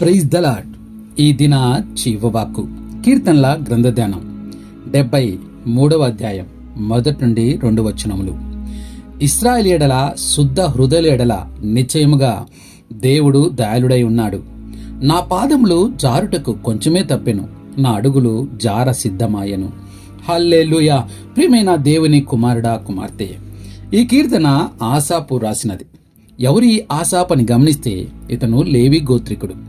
Praise the Lord ఈ దిన చివవాకు కీర్తనల గ్రంథధ్యానం డెబ్బై మూడవ అధ్యాయం మొదటి నుండి రెండు వచనములు. ఇస్రాయల్ శుద్ధ హృదయలేడల నిశ్చయముగా దేవుడు దయాళుడై ఉన్నాడు. నా పాదములు జారుటకు కొంచెమే తప్పెను నా అడుగులు జార సిద్ధమాయను. హల్లెలూయా! ప్రియమైన దేవుని కుమారుడా కుమార్తె! ఈ కీర్తన ఆశాపు రాసినది. ఎవరి ఆశాపని గమనిస్తే ఇతను లేవి గోత్రికుడు.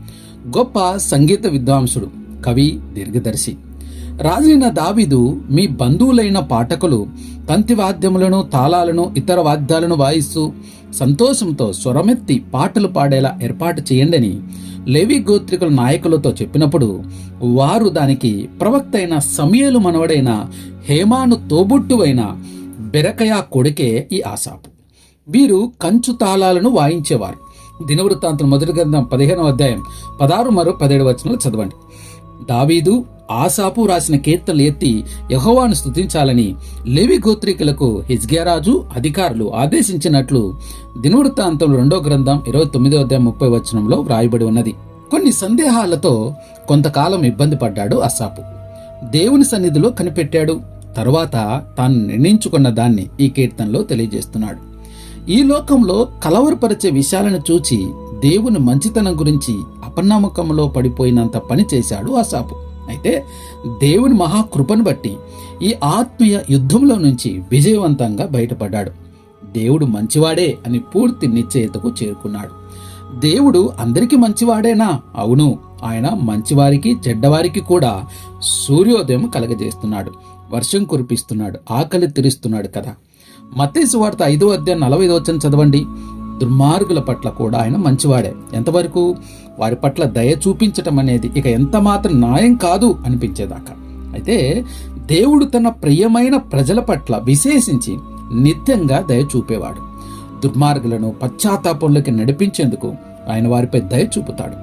గొప్ప సంగీత విద్వాంసుడు కవి దీర్ఘదర్శి. రాజైన దావీదు మీ బంధువులైన పాఠకులు తంతి వాద్యములను తాళాలను ఇతర వాద్యాలను వాయిస్తూ సంతోషంతో స్వరమెత్తి పాటలు పాడేలా ఏర్పాటు చేయండని లేవి గోత్రికుల నాయకులతో చెప్పినప్పుడు వారు దానికి ప్రవక్త అయిన సమయలు మనవడైన హేమాను తోబుట్టువైన బెరకయా కొడుకే ఈ ఆశాపు. వీరు కంచు తాళాలను వాయించేవారు. దినవృత్తాంతం మొదటి గ్రంథం పదిహేనవ అధ్యాయం పదహారు మరో పదిహేడు వచనాలు చదవండి. దావీదు ఆసాపు రాసిన కీర్తనలు ఎత్తి యహోవాను స్తుతించాలని లేవి గోత్రికులకు హిజ్గియారాజు అధికారులు ఆదేశించినట్లు దినవృత్తాంతం రెండో గ్రంథం ఇరవై తొమ్మిదో అధ్యాయం ముప్పై వచనంలో వ్రాయబడి ఉన్నది. కొన్ని సందేహాలతో కొంతకాలం ఇబ్బంది పడ్డాడు అసాపు దేవుని సన్నిధిలో కనిపెట్టాడు. తరువాత తాను నిర్ణయించుకున్న దాన్ని ఈ కీర్తనలో తెలియజేస్తున్నాడు. ఈ లోకంలో కలవరపరిచే విషయాలను చూచి దేవుని మంచితనం గురించి అపనమ్మకంలో పడిపోయినంత పని చేశాడు అసాపు అయితే దేవుని మహాకృపను బట్టి ఈ ఆత్మీయ యుద్ధంలో నుంచి విజయవంతంగా బయటపడ్డాడు. దేవుడు మంచివాడే అని పూర్తి నిశ్చయతకు చేరుకున్నాడు. దేవుడు అందరికీ మంచివాడేనా? అవును. ఆయన మంచివారికి చెడ్డవారికి కూడా సూర్యోదయం కలగజేస్తున్నాడు. వర్షం కురిపిస్తున్నాడు. ఆకలి తీరుస్తున్నాడు కదా. మత్తేసు వార్త ఐదో అధ్యాయం నలభై వచ్చిన చదవండి. దుర్మార్గుల పట్ల కూడా ఆయన మంచివాడే. ఎంతవరకు? వారి పట్ల దయ చూపించటం అనేది ఇక ఎంత మాత్రం న్యాయం కాదు అనిపించేదాకా. అయితే దేవుడు తన ప్రియమైన ప్రజల పట్ల విశేషించి నిత్యంగా దయ చూపేవాడు. దుర్మార్గులను పశ్చాత్తాపంలోకి నడిపించేందుకు ఆయన వారిపై దయ చూపుతాడు.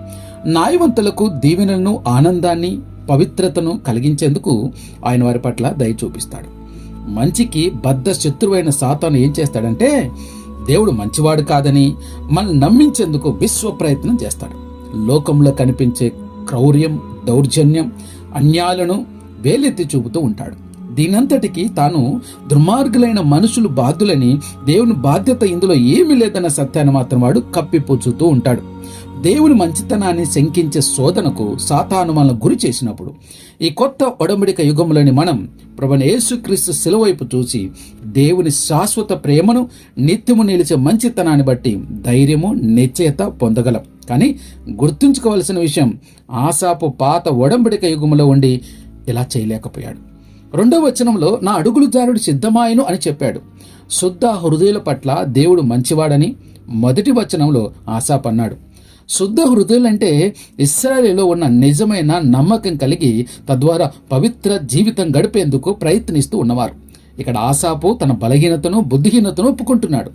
న్యాయవంతులకు దీవెనలను ఆనందాన్ని పవిత్రతను కలిగించేందుకు ఆయన వారి పట్ల దయ చూపిస్తాడు. మంచికి బద్ధ శత్రువైన సాతాను ఏం చేస్తాడంటే దేవుడు మంచివాడు కాదని మనం నమ్మించేందుకు విశ్వ ప్రయత్నం చేస్తాడు. లోకంలో కనిపించే క్రౌర్యం దౌర్జన్యం అన్యాలను వేలెత్తి చూపుతూ ఉంటాడు. దీనంతటికి తాను దుర్మార్గులైన మనుషులు బాధ్యులని దేవుని బాధ్యత ఇందులో ఏమీ లేదన్న సత్యాన్ని మాత్రం వాడు కప్పిపుచ్చుతూ ఉంటాడు. దేవుని మంచితనాన్ని శంకించే శోధనకు సాతాను మనల్ని గురి చేసినప్పుడు ఈ కొత్త ఒడంబడిక యుగంలోని మనం ప్రభుని యేసుక్రీస్తు సెలవైపు చూసి దేవుని శాశ్వత ప్రేమను నిత్యము నిలిచే మంచితనాన్ని బట్టి ధైర్యము నిశ్చయత పొందగలం. కానీ గుర్తుంచుకోవలసిన విషయం ఆశాపు పాత ఒడంబడిక యుగంలో ఉండి ఇలా చేయలేకపోయాడు. రెండవ వచనంలో నా అడుగులు జారుడు సిద్ధమాయను అని చెప్పాడు. శుద్ధ హృదయుల పట్ల దేవుడు మంచివాడని మొదటి వచనంలో ఆశాపన్నాడు. శుద్ధ హృదయులంటే ఇస్రాయేలీలో ఉన్న నిజమైన నమ్మకం కలిగి తద్వారా పవిత్ర జీవితం గడిపేందుకు ప్రయత్నిస్తూ ఉన్నవారు. ఇక్కడ ఆశాపు తన బలహీనతను బుద్ధిహీనతను ఒప్పుకుంటున్నాడు.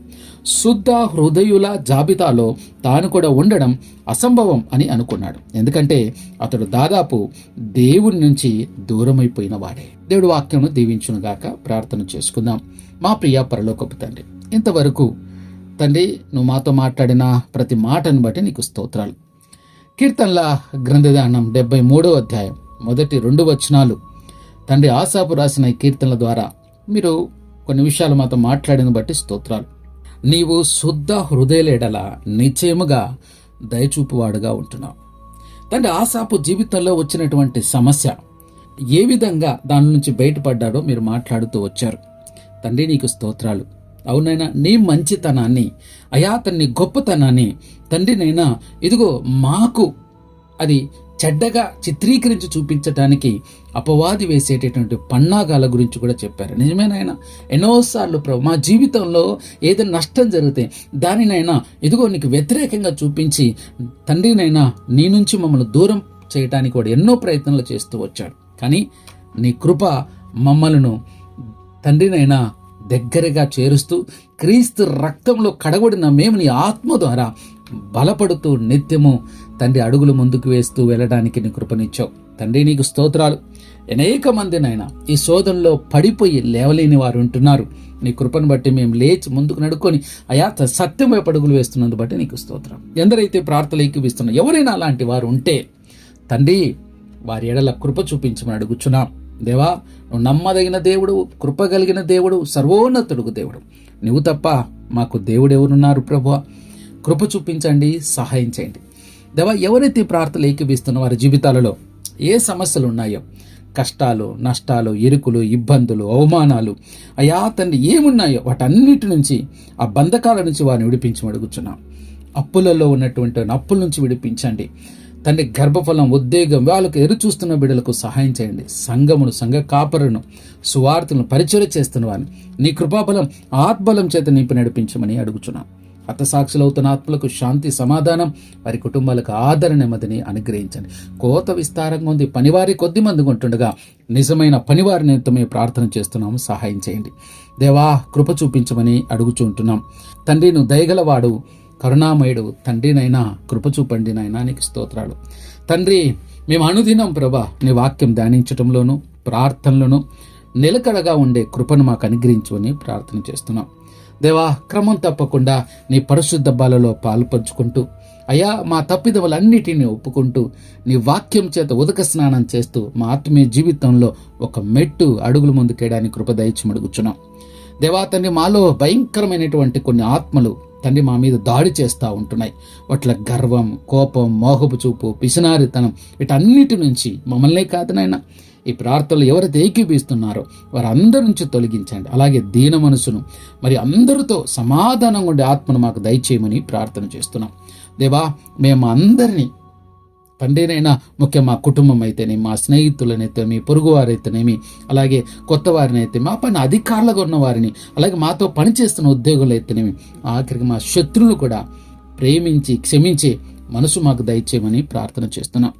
శుద్ధ హృదయుల జాబితాలో తాను కూడా ఉండడం అసంభవం అని అనుకున్నాడు. ఎందుకంటే అతడు దాదాపు దేవుని నుంచి దూరమైపోయిన వాడే. దేవుడు వాక్యమును దీవించునుగాక ప్రార్థన చేసుకుందాం. మా ప్రియ పరలోకపు తండ్రి ఇంతవరకు తండ్రి నువ్వు మాతో మాట్లాడిన ప్రతి మాటను బట్టి నీకు స్తోత్రాలు. కీర్తనల గ్రంథదానం డెబ్బై మూడో అధ్యాయం మొదటి రెండు వచనాలు. తండ్రి ఆశాపు రాసిన ఈ కీర్తనల ద్వారా మీరు కొన్ని విషయాలు మాతో మాట్లాడిన బట్టి స్తోత్రాలు. నీవు శుద్ధ హృదయలేడల నిశ్చయముగా దయచూపువాడుగా ఉంటున్నావు. తండ్రి ఆశాపు జీవితంలో వచ్చినటువంటి సమస్య ఏ విధంగా దాని నుంచి బయటపడ్డాడో మీరు మాట్లాడుతూ వచ్చారు. తండ్రి నీకు స్తోత్రాలు. అవునైనా నీ మంచితనాన్ని అయా తన్ని గొప్పతనాన్ని తండ్రినైనా ఇదిగో మాకు అది చెడ్డగా చిత్రీకరించి చూపించడానికి అపవాది వేసేటటువంటి పన్నాగాల గురించి కూడా చెప్పారు. నిజమేనాయన ఎన్నోసార్లు ప్రభు మా జీవితంలో ఏదైనా నష్టం జరిగితే దానినైనా ఇదిగో నీకు వ్యతిరేకంగా చూపించి తండ్రినైనా నీ నుంచి మమ్మల్ని దూరం చేయడానికి కూడా ఎన్నో ప్రయత్నాలు చేస్తూ వచ్చాడు. కానీ నీ కృప మమ్మలను తండ్రినైనా దగ్గరగా చేరుస్తూ క్రీస్తు రక్తంలో కడగొడిన మేము నీ ఆత్మ ద్వారా బలపడుతూ నిత్యము తండ్రి అడుగులు ముందుకు వేస్తూ వెళ్ళడానికి నీ కృపనిచ్చావు. తండ్రి నీకు స్తోత్రాలు. అనేక మందినైనా ఈ శోధనలో పడిపోయి లేవలేని వారు ఉంటున్నారు. నీ కృపను బట్టి మేము లేచి ముందుకు నడుకొని అయా సత్యం వైపు అడుగులు వేస్తున్నందు బట్టి నీకు స్తోత్రం. ఎందరైతే ప్రార్థనలు ఎక్కిపిస్తున్నా ఎవరైనా అలాంటి వారు ఉంటే తండ్రి వారి ఎడల కృప చూపించమని అడుగుచున్నాం. దేవా నువ్వు నమ్మదగిన దేవుడు కృప కలిగిన దేవుడు సర్వోన్నతుడుగు దేవుడు. నువ్వు తప్ప మాకు దేవుడు ఎవరున్నారు ప్రభు కృప చూపించండి సహాయం చేయండి. దేవా ఎవరైతే ప్రార్థనలు ఏకీపిస్తున్న వారి జీవితాలలో ఏ సమస్యలు ఉన్నాయో కష్టాలు నష్టాలు ఇరుకులు ఇబ్బందులు అవమానాలు అయా తండ్రి ఏమున్నాయో వాటన్నిటి నుంచి ఆ బంధకాల నుంచి వారిని విడిపించి అడుగుచున్నాం. అప్పులలో ఉన్నటువంటి అప్పుల నుంచి విడిపించండి. తండ్రి గర్భఫలం ఉద్వేగం వాళ్ళకు ఎరు చూస్తున్న బిడ్డలకు సహాయం చేయండి. సంఘమును సంఘ కాపరును సువార్తలను పరిచయం చేస్తున్న వారిని. నీ కృపాబలం ఆత్బలం చేత నింపి నడిపించమని అడుగుచున్నాం. హతసాక్షులవుతున్న ఆత్మలకు శాంతి సమాధానం వారి కుటుంబాలకు ఆదరణ నెమ్మదిని అనుగ్రహించండి. కోత విస్తారంగా ఉంది పనివారి కొద్ది మంది ఉంటుండగా నిజమైన పనివారి నిమిత్తమే ప్రార్థన చేస్తున్నాము సహాయం చేయండి. దేవా కృప చూపించమని అడుగుచుంటున్నాం. తండ్రి నువ్వు దయగలవాడు కరుణామయుడు తండ్రినైనా కృప చూపండి నాయనా నీకు స్తోత్రాలు. తండ్రి మేము అనుదినం ప్రభా నీ వాక్యం ధ్యానించటంలోను ప్రార్థనలోను నిలకడగా ఉండే కృపను మాకు అనుగ్రహించమని ప్రార్థన చేస్తున్నాం. దేవా క్రమం తప్పకుండా నీ పరిశుద్ధ బాలలో పాలు పంచుకుంటూ అయ్యా మా తప్పిదములన్నిటిని ఒప్పుకుంటూ నీ వాక్యం చేత ఉదక స్నానం చేస్తూ మా ఆత్మీయ జీవితంలో ఒక మెట్టు అడుగులు ముందుకేయడానికి కృప దయచమడుగుచున్నాం దేవా తండ్రి మాలో భయంకరమైనటువంటి కొన్ని ఆత్మలు తండ్రి మా మీద దాడి చేస్తూ ఉంటున్నాయి. వాట్ల గర్వం కోపం మోహపు చూపు పిసినారితనం వీటన్నిటి నుంచి మమ్మల్నే కాదు నాయన. ఈ ప్రార్థనలు ఎవరైతే ఏకీపిస్తున్నారో వారందరి నుంచి తొలగించండి. అలాగే దీన మనసును. మరి అందరితో సమాధానంగా ఉండే ఆత్మను మాకు దయచేయమని ప్రార్థన చేస్తున్నాం. దేవా మేము అందరినీ తండ్రినైనా ముఖ్యం మా కుటుంబం అయితేనేమి మా స్నేహితులనైతేమి పొరుగువారైతేనేమి అలాగే కొత్త వారినైతే మా పైన అధికారులుగా ఉన్న వారిని అలాగే మాతో పనిచేస్తున్న ఉద్యోగులు అయితేనేమి ఆఖరికి మా శత్రువులు కూడా ప్రేమించి క్షమించి మనసు మాకు దయచేయమని ప్రార్థన చేస్తున్నాం.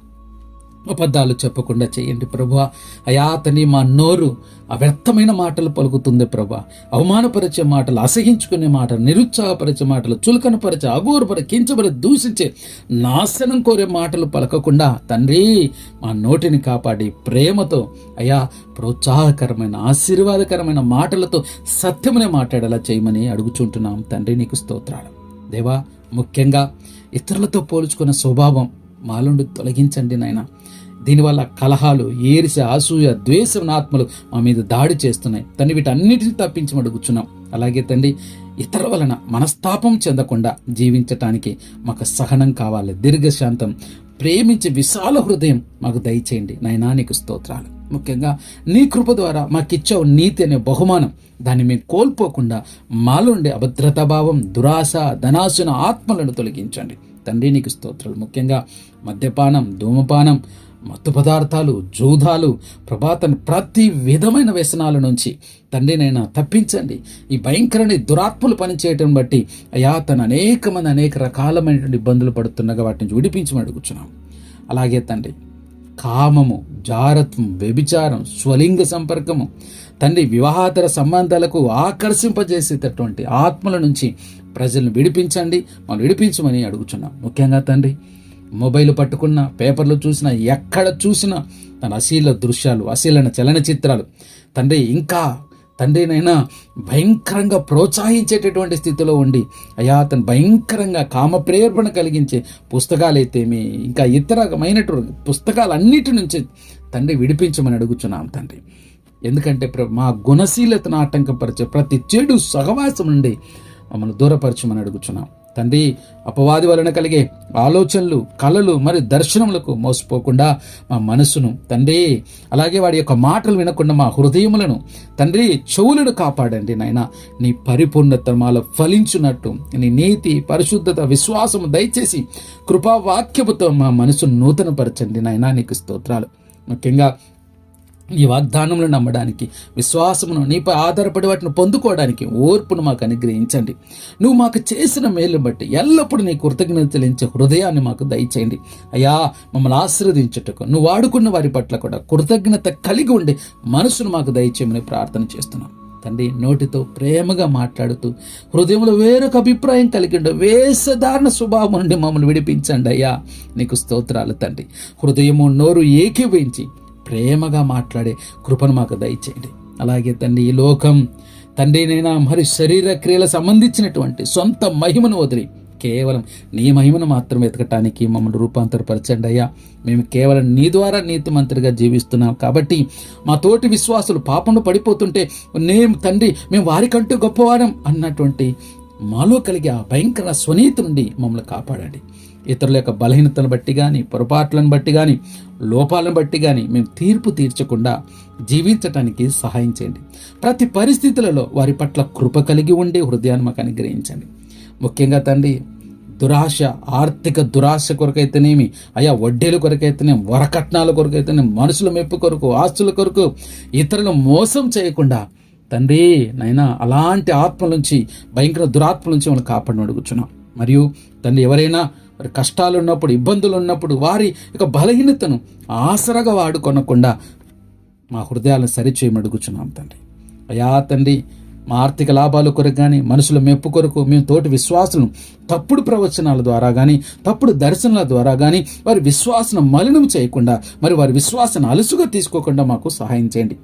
అబద్ధాలు చెప్పకుండా చేయండి ప్రభా. అయాతని మా నోరు అవ్యర్థమైన మాటలు పలుకుతుంది ప్రభా. అవమానపరిచే మాటలు అసహించుకునే మాటలు నిరుత్సాహపరిచే మాటలు చులకనపరిచే అగోరపరి కించబరి దూషించే నాశనం కోరే మాటలు పలకకుండా తండ్రి మా నోటిని కాపాడి ప్రేమతో అయా ప్రోత్సాహకరమైన ఆశీర్వాదకరమైన మాటలతో సత్యమనే మాట్లాడేలా చేయమని అడుగుచుంటున్నాం. తండ్రి నీకు స్తోత్రాలు. దేవా ముఖ్యంగా ఇతరులతో పోల్చుకున్న స్వభావం మాలుండి తొలగించండి నాయనా. దీనివల్ల కలహాలు ఏరిస అసూయ ద్వేషం ఆత్మలు మా మీద దాడి చేస్తున్నాయి. తండ్రి వీటన్నిటిని తప్పించి అడుగుచున్నాం అలాగే తండ్రి ఇతరుల వలన మనస్తాపం చెందకుండా జీవించటానికి మాకు సహనం కావాలి. దీర్ఘశాంతం. ప్రేమించే విశాల హృదయం మాకు దయచేయండి. నాయనా నీకు స్తోత్రాలు. ముఖ్యంగా నీ కృప ద్వారా మాకిచ్చావు నీతి అనే బహుమానం. దాన్ని మేము కోల్పోకుండా మాలోండే అభద్రతాభావం దురాశ ధనాశన ఆత్మలను తొలగించండి. తండ్రి నీకు స్తోత్రాలు. ముఖ్యంగా మద్యపానం ధూమపానం మత్తు పదార్థాలు జూదాలు ప్రభాతను ప్రతి విధమైన వ్యసనాల నుంచి తండ్రినైనా తప్పించండి. ఈ భయంకరని దురాత్మలు పనిచేయటం బట్టి అయా తను అనేక మంది అనేక రకాలమైనటువంటి ఇబ్బందులు పడుతుండగా వాటి నుంచి విడిపించమని అడుగుచున్నాం. అలాగే తండ్రి కామము జారత్వం వ్యభిచారం స్వలింగ సంపర్కము తండ్రి వివాహాతర సంబంధాలకు ఆకర్షింపజేసేటటువంటి ఆత్మల నుంచి ప్రజలను విడిపించండి మనం విడిపించమని అడుగుచున్నాం. ముఖ్యంగా తండ్రి మొబైల్ పట్టుకున్న పేపర్లు చూసినా ఎక్కడ చూసినా తన అశీల దృశ్యాలు అశీలైన చలనచిత్రాలు. తండ్రి ఇంకా తండ్రినైనా భయంకరంగా ప్రోత్సహించేటటువంటి స్థితిలో ఉండి అయా అతను భయంకరంగా కామప్రేరణ కలిగించే పుస్తకాలైతేమి ఇంకా ఇతరమైనటువంటి పుస్తకాలన్నిటి నుంచి తండ్రి విడిపించమని అడుగుచున్నాం తండ్రి. ఎందుకంటే ప్ర- మా గుణశీలతను ఆటంకపరిచే ప్రతి చెడు సహవాసం నుండి మమ్మల్ని దూరపరచమని అడుగుచున్నాం. తండ్రి అపవాది వలన కలిగే ఆలోచనలు కళలు మరి దర్శనములకు మోసపోకుండా మా మనసును తండ్రి అలాగే వాడి యొక్క మాటలు వినకుండా మా హృదయములను తండ్రి చెవులను కాపాడండి నాయన. నీ పరిపూర్ణత మాలో ఫలించున్నట్టు నీ నీతి పరిశుద్ధత విశ్వాసము దయచేసి కృపావాక్యముతో మా మనసును నూతనపరచండి నాయన. నీకు స్తోత్రాలు. ముఖ్యంగా నీ వాగ్దానములు నమ్మడానికి విశ్వాసమును నీపై ఆధారపడి వాటిని పొందుకోవడానికి ఓర్పును మాకు అనుగ్రహించండి. నువ్వు మాకు చేసిన మేలు బట్టి ఎల్లప్పుడూ నీ కృతజ్ఞత చెల్లించే హృదయాన్ని మాకు దయచేయండి. అయ్యా మమ్మల్ని ఆశీర్వదించుటకు నువ్వు వాడుకున్న వారి పట్ల కూడా కృతజ్ఞత కలిగి ఉండి మనసును మాకు దయచేయమని ప్రార్థన చేస్తున్నాం. తండ్రి నోటితో ప్రేమగా మాట్లాడుతూ హృదయంలో వేరొక అభిప్రాయం కలిగి ఉండే వేషధారణ స్వభావం నుండి మమ్మల్ని విడిపించండి అయ్యా. నీకు స్తోత్రాలు తండ్రి. హృదయము నోరు ఏకీభవించి ప్రేమగా మాట్లాడే కృపను మాకు దయచేయండి. అలాగే తండ్రి ఈ లోకం తండ్రినైనా మరి శరీర క్రియల సంబంధించినటువంటి సొంత మహిమను వదిలి కేవలం నీ మహిమను మాత్రం వెతకటానికి మమ్మల్ని రూపాంతరపరచండి అయ్యా. మేము కేవలం నీ ద్వారా నీతిమంతుడిగా జీవిస్తున్నాం కాబట్టి మా తోటి విశ్వాసులు పాపంలో పడిపోతుంటే నేను తండ్రి మేము వారికంటూ గొప్పవారం అన్నటువంటి మాలో కలిగే ఆ భయంకర స్వనీతి నుండి మమ్మల్ని కాపాడండి. ఇతరుల యొక్క బలహీనతను బట్టి కానీ పొరపాట్లను బట్టి కానీ లోపాలను బట్టి కానీ మేము తీర్పు తీర్చకుండా జీవించటానికి సహాయం చేయండి. ప్రతి పరిస్థితులలో వారి పట్ల కృప కలిగి ఉండే హృదయాన్ని మాకు అనుగ్రహించండి. ముఖ్యంగా తండ్రి దురాశ ఆర్థిక దురాశ కొరకైతేనేమి అయా వడ్డీల కొరకైతేనే వరకట్నాల కొరకైతేనే మనుషుల మెప్పు కొరకు ఆస్తుల కొరకు ఇతరులను మోసం చేయకుండా తండ్రి నైనా అలాంటి ఆత్మ నుంచి భయంకర దురాత్మ నుంచి మనం కాపాడిని అడుగుచున్నాం. మరియు తండ్రి ఎవరైనా మరి కష్టాలు ఉన్నప్పుడు ఇబ్బందులు ఉన్నప్పుడు వారి యొక్క బలహీనతను ఆసరగా వాడుకొనకుండా మా హృదయాలను సరిచేయమని అడుగుచున్నాం తండ్రి. అయా తండ్రి మా ఆర్థిక లాభాల కొరకు కానీ మనుషుల మెప్పు కొరకు మేము తోటి విశ్వాసులను తప్పుడు ప్రవచనాల ద్వారా కానీ తప్పుడు దర్శనాల ద్వారా కానీ వారి విశ్వాసను మలినం చేయకుండా మరి వారి విశ్వాసాన్ని అలుసుగా తీసుకోకుండా మాకు సహాయం చేయండి.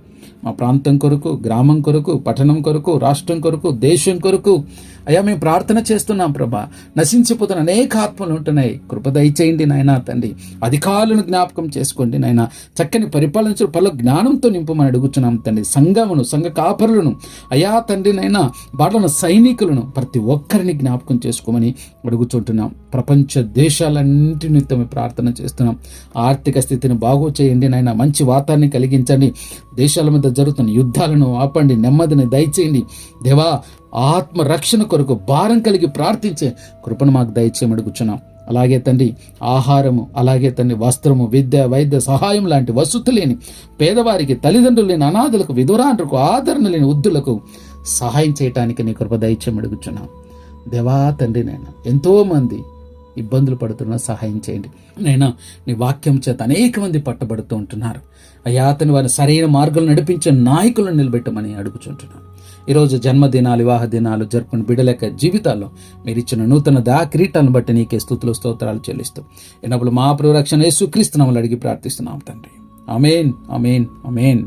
మా ప్రాంతం కొరకు గ్రామం కొరకు పట్టణం కొరకు రాష్ట్రం కొరకు దేశం కొరకు అయ్యా మేము ప్రార్థన చేస్తున్నాం ప్రభా. నశించిపోతున్న అనేక ఆత్మలు ఉంటున్నాయి. కృప దయచేయండి నాయన తండ్రి. అధికారులను జ్ఞాపకం చేసుకోండి నాయన. చక్కని పరిపాలించు పలు జ్ఞానంతో నింపమని అడుగుతున్నాం తండ్రి. సంఘమును సంఘ కాపరులను అయా తండ్రి నైనా బాటల సైనికులను ప్రతి ఒక్కరిని జ్ఞాపకం చేసుకోమని అడుగుతుంటున్నాం ప్రపంచ దేశాలన్నింటి నిమిత్తం ప్రార్థన చేస్తున్నాం. ఆర్థిక స్థితిని బాగు చేయండి నాయన. మంచి వాతాన్ని కలిగించండి. దేశాల మీద జరుగుతున్న యుద్ధాలను ఆపండి. నెమ్మదిని దయచేయండి. దేవా ఆత్మరక్షణ కొరకు భారం కలిగి ప్రార్థించే కృపను మాకు దయచేయమని అడుగుచున్నాం. అలాగే తండ్రి ఆహారము అలాగే తండ్రి వస్త్రము విద్య వైద్య సహాయం లాంటి వసతులు లేని పేదవారికి తల్లిదండ్రులు లేని అనాథులకు విధురాండ్రులకు ఆదరణ లేని వృద్ధులకు సహాయం చేయటానికి నీ కృప దయచేయమని అడుగుచున్నాం. దేవా తండ్రి నేను ఎంతోమంది ఇబ్బందులు పడుతున్నా సహాయం చేయండి. నేను నీ వాక్యం చేత అనేక మంది పట్టబడుతూ ఉంటున్నారు. అయ్యా అతని వారిని సరైన మార్గంలో నడిపించే నాయకులను నిలబెట్టమని అడుగుచుంటున్నాను ఈరోజు జన్మదినాలు వివాహ దినాలు జరుపుకుని బిడ్డల యొక్క జీవితాల్లో మీరు ఇచ్చిన నూతన దా కిరీటాలను బట్టి నీకే స్థుతులు స్తోత్రాలు చెల్లిస్తూ ఎన్నప్పుడు మా ప్రరక్షణ యేసు అడిగి ప్రార్థిస్తున్నాం తండ్రి. అమేన్ అమేన్ అమేన్